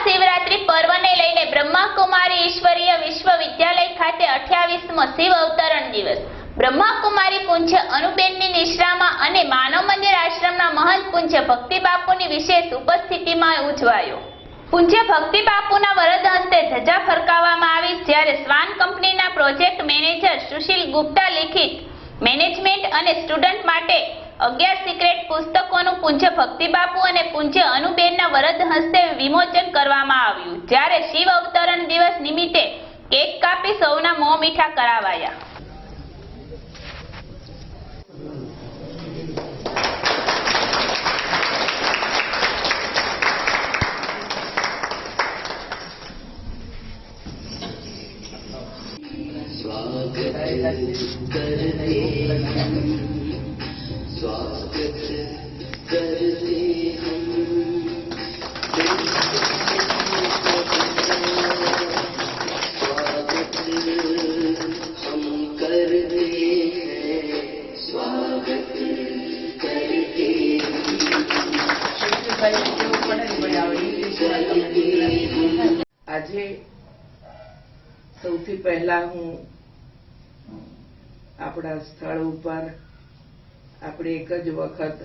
મહાશિવરાત્રી પર્વને લઈને બ્રહ્માકુમારી ઈશ્વરીય વિશ્વવિદ્યાલય ખાતે અઠ્યાવીસમો શિવ અવતરણ દિવસ. બ્રહ્માકુમારી પૂજ્ય અનુબેનની નિશ્રામાં અને માનવ મંદિર આશ્રમના મહંત પૂજ્ય ભક્તિ બાપુની વિશેષ ઉપસ્થિતિમાં ઉજવાયો. પૂજ્ય ભક્તિ બાપુના વરદ હસ્તે ધજા ફરકાવવામાં આવી જ્યારે સ્વાન કંપનીના પ્રોજેક્ટ મેનેજર સુશીલ ગુપ્તા લિખિત મેનેજમેન્ટ અને સ્ટુડન્ટ માટે અગિયાર સિક્રેટ પુસ્તકોનું પૂજ્ય ભક્તિ બાપુ અને પૂજ્ય અનુબેનના વરદ હસ્તે વિમોચન કરવામાં આવ્યું જ્યારે શિવ અવતરણ દિવસ નિમિત્તે કેક કાપી સૌના મોં મીઠા કરાવાયા स्वागत करते हम स्वागत करते हम स्वागत हम करते हैं स्वागत करते આજે સૌથી પહેલા હું આપણા સ્થળ ઉપર આપણે એક જ વખત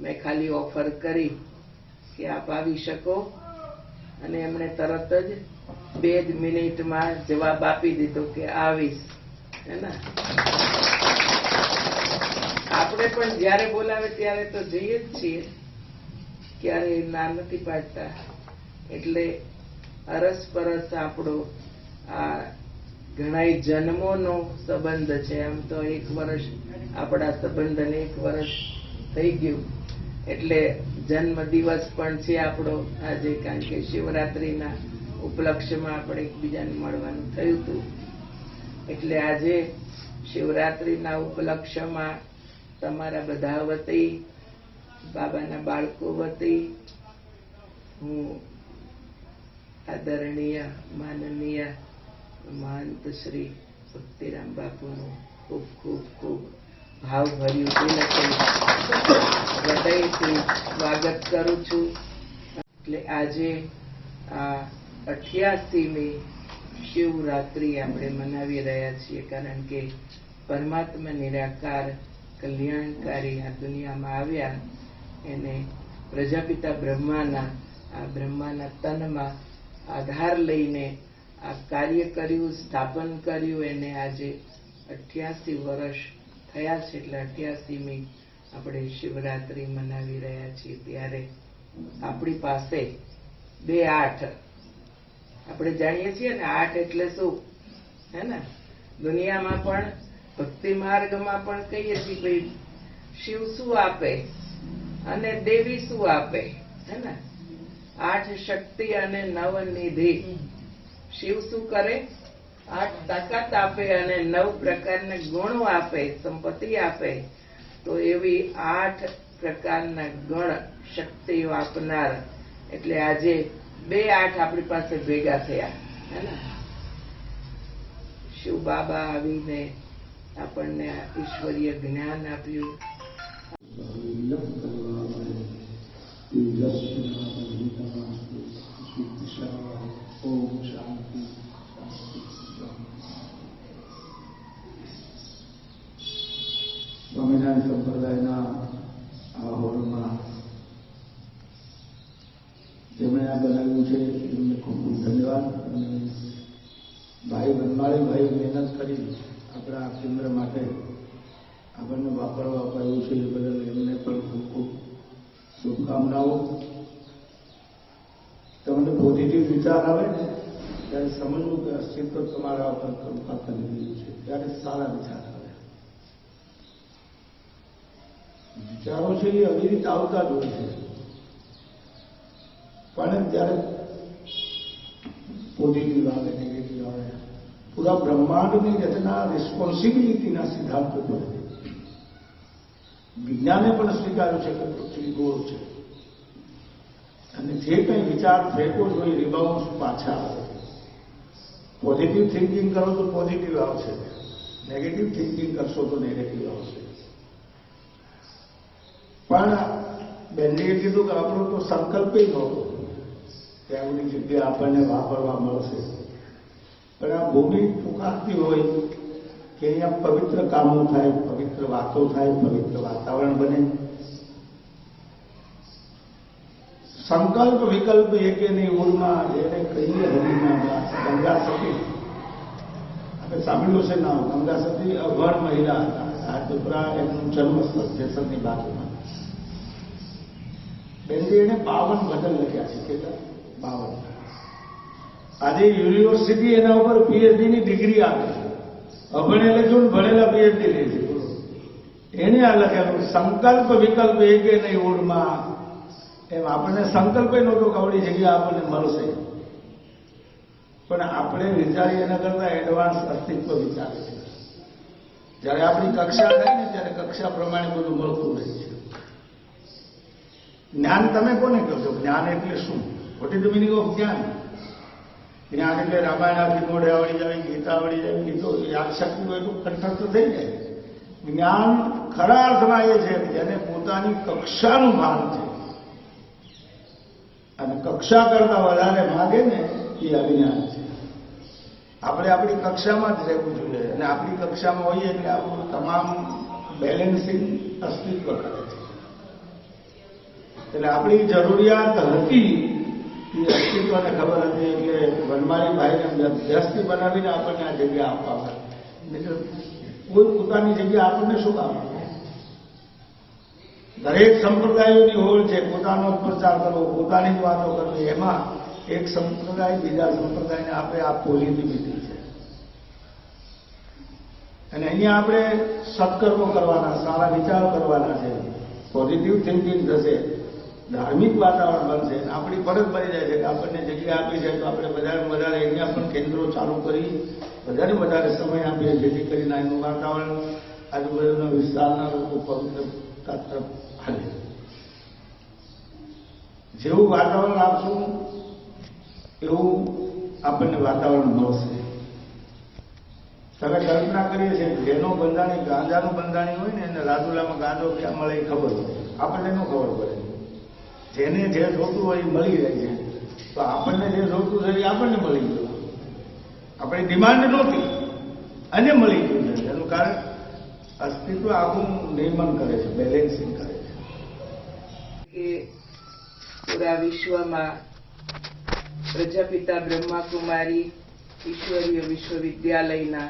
મેં ખાલી ઓફર કરી કે આપ આવી શકો અને એમણે તરત જ બે જ મિનિટમાં જવાબ આપી દીધો કે આવીશ. હે ને? આપણે પણ જ્યારે બોલાવે ત્યારે તો જઈએ જ છીએ. ક્યારે ના નથી પાડતા. એટલે અરસ પરસ આપણો આ ઘણાય જન્મોનો સંબંધ છે. આમ તો એક વર્ષ આપણા સંબંધને એક વર્ષ થઈ ગયું. એટલે જન્મ દિવસ પણ છે આપણો. આજે કારણ કે શિવરાત્રિના ઉપલક્ષ્યમાં આપણે એકબીજાને મળવાનું થયું હતું. એટલે આજે શિવરાત્રિના ઉપલક્ષ્યમાં તમારા બધા વતી, બાબાના બાળકો વતી, હું આદરણીય, માનનીય મહંત શ્રી ભક્તિરામ બાપુનું ખૂબ ખૂબ ખૂબ ભાવભર્યું દિલથી હૃદયથી સ્વાગત કરું છું. એટલે આજે આ અઠ્યાસીમી શિવરાત્રિ આપણે મનાવી રહ્યા છીએ કારણ કે પરમાત્મા નિરાકાર, કલ્યાણકારી આ દુનિયામાં આવ્યા. એને પ્રજાપિતા બ્રહ્માના, આ બ્રહ્માના તનમાં આધાર લઈને આ કાર્ય કર્યું, સ્થાપન કર્યું, એને આજે અઠ્યાસી વર્ષ થયા છે, એટલે અઠ્યાસીમી આપણે શિવરાત્રિ મનાવી રહ્યા છીએ. ત્યારે આપણી પાસે બે આઠ, આપણે જાણીએ છીએ ને આઠ એટલે શું? હે ને? દુનિયામાં પણ, ભક્તિ માર્ગમાં પણ કહીએ છીએ, ભાઈ, શિવ શું આપે? અને દેવી શું આપે? હે ને? આઠ શક્તિ અને નવ નિધિ. શિવ શું કરે? આઠ તાકાત આપે અને નવ પ્રકારના ગુણો આપે, સંપત્તિ આપે. તો એવી આઠ પ્રકારના ગણ શક્તિઓ આપનાર. એટલે આજે બે આઠ આપણી પાસે ભેગા થયા. હે ને? શિવ બાબા આવીને આપણને ઈશ્વરીય જ્ઞાન આપ્યું. ધન્યવાદ અને ભાઈ મહેનત કરી આપણા આ કેન્દ્ર માટે આપણને વાપરવા અપાયું છે એ બદલ એમને પણ ખૂબ ખૂબ શુભકામનાઓ. તમને પોઝિટિવ વિચાર આવે ને, ત્યારે સમજવું કે અસ્તિત્વ તમારા ઉપર કૃપા કરી રહ્યું છે. ત્યારે સારા વિચાર આવે. વિચારો છે એ અવિરિત આવતા જ હોય છે. પણ જ્યારે પોઝિટિવ આવે નેગેટિવ આવે પૂરા બ્રહ્માંડની રચના રિસ્પોન્સિબિલિટીના સિદ્ધાંતો ઉપર વિજ્ઞાને પણ સ્વીકાર્યું છે કે પૃથ્વી ગોળ છે. અને જે કંઈ વિચાર ફેંકો છો એ રિબાઉન્સ પાછા આવે પોઝિટિવ થિંકિંગ કરો તો પોઝિટિવ આવશે. નેગેટિવ થિંકિંગ કરશો તો નેગેટિવ આવશે. પણ બેનજીએ કીધું કે આપણો તો સંકલ્પ નહોતો. ત્યાંની જગ્યા આપણને વાપરવા મળશે. પણ આ ભૂમિ ફૂંકાતી હોય કે અહીંયા પવિત્ર કામો થાય, પવિત્ર વાતો થાય, પવિત્ર વાતાવરણ બને. સંકલ્પ વિકલ્પ એકેની ઊંડમાં એને કહીએ હરિના દાસ ગંગા સતી. આપણે સાંભળ્યું છે નામ, ગંગા સતી અગણ મહિલા હતા. રાજપુરા એમનું જન્મસ્થળ જેસરની બાજુમાં. બેનજી એને બાવન ભજન લખ્યા છે કેટલા બાવન આજે યુનિવર્સિટી એના ઉપર પીએચડી ની ડિગ્રી આપે છે. અભણે લખ્યું ને ભણેલા પીએચડી લે છે. એને આ લખેલું સંકલ્પ વિકલ્પ એકે નહીં ઓળમાં એમ આપણને સંકલ્પ નહોતો કે આવડી જગ્યા આપણને મળશે. પણ આપણે વિચારીએ એના કરતા એડવાન્સ અસ્તિત્વ વિચારે છે. જ્યારે આપણી કક્ષા થાય ને, ત્યારે કક્ષા પ્રમાણે બધું મળતું રહે છે. જ્ઞાન તમે કોને કહો છો? જ્ઞાન એટલે શું? What is the meaning of gyan આ એટલે રામાયણ આખી મોઢે આવડી જાય ગીતા આવડી જાય ગીતો યાદ શક્તિ હોય તો કંઠસ્થ થઈ જાય. જ્ઞાન ખરા અર્થમાં એ છે જેને પોતાની કક્ષાનું ભાન છે. અને કક્ષા કરતા વધારે માગે ને એ અજ્ઞાન છે. આપણે આપણી કક્ષામાં જ રહેવું જોઈએ અને આપણી કક્ષામાં હોઈએ એટલે આપણું તમામ બેલેન્સિંગ અસ્તિત્વ કરે છે. એટલે આપણી જરૂરિયાત હતી અસ્તિત્વને ખબર હતી એટલે વનમાળીભાઈને બનાવીને આપણને આ જગ્યા આપવા કોઈ પોતાની જગ્યા આપણને શું કામ દરેક સંપ્રદાયોની હોળ છે, પોતાનો પ્રચાર કરવો, પોતાની જ વાતો કરવી. એમાં એક સંપ્રદાય બીજા સંપ્રદાયને આપે, આ પોઝિટિવિટી છે. અને અહીંયા આપણે સત્કર્મો કરવાના, સારા વિચારો કરવાના છે. પોઝિટિવ થિંકિંગ થશે. ધાર્મિક વાતાવરણ બનશે આપણી ફરજ બની જાય છે કે આપણને જગ્યા આપી છે તો આપણે વધારે વધારે અહીંયા પણ કેન્દ્રો ચાલુ કરી વધારે વધારે સમય આપીએ જેથી કરીને એનું વાતાવરણ આજુબાજુના વિસ્તારના લોકો પવિત્રતા તરફ હાલે જેવું વાતાવરણ આપશું, એવું આપણને વાતાવરણ મળશે. તમે કલ્પના કરીએ છીએ જેનો બંધાણી, ગાંજાનું બંધાણી હોય ને એને રાજુલામાં ગાંજો ક્યાં મળે એ ખબર હોય. આપણને ન ખબર પડે. જેને જે જોતું હોય એ મળી જાય છે. તો આપણને જે જોતું છે એ આપણને મળી ગયું. આપણી ડિમાન્ડ નહોતી. અને મળી ગયું છે. એનું કારણ અસ્તિત્વ આપણું નિર્માણ કરે છે, બેલેન્સિંગ કરે છે. કે પૂરા વિશ્વમાં પ્રજાપિતા બ્રહ્માકુમારી ઈશ્વરીય વિશ્વવિદ્યાલયના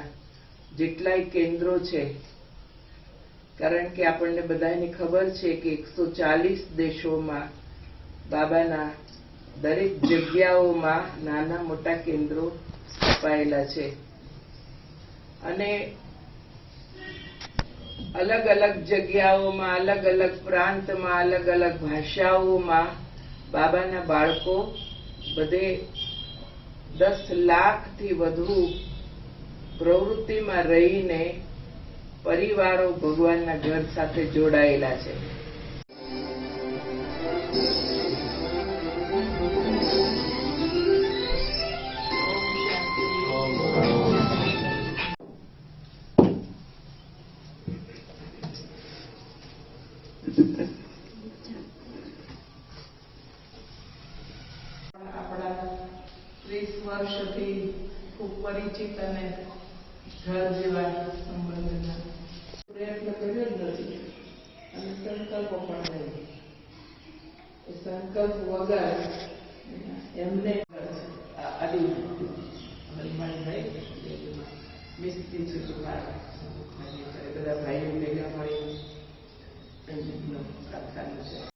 જેટલાય કેન્દ્રો છે, કારણ કે આપણને બધાને ખબર છે કે એકસો ચાલીસ દેશોમાં બાબાના દરેક જગ્યાઓમાં નાના મોટા કેન્દ્રો સ્થપાયેલા છે. અને અલગ અલગ જગ્યાઓમાં, અલગ અલગ પ્રાંતમાં, અલગ અલગ ભાષાઓમાં બાબાના બાળકો બધે દસ લાખથી વધુ પ્રવૃત્તિમાં રહીને પરિવારો ભગવાનના ઘર સાથે જોડાયેલા છે. આપણા ત્રીસ વર્ષથી ખૂબ પરિચિત અને ઘર જેવા સંબંધના પ્રયત્ન કર્યો જ નથી અને સંકલ્પ પણ નહીં સંકલ્પ વગર એમને આદિ હરિમાણીભાઈ મિસ્ત્રી છે બધા ભાઈઓ ભેગા મળી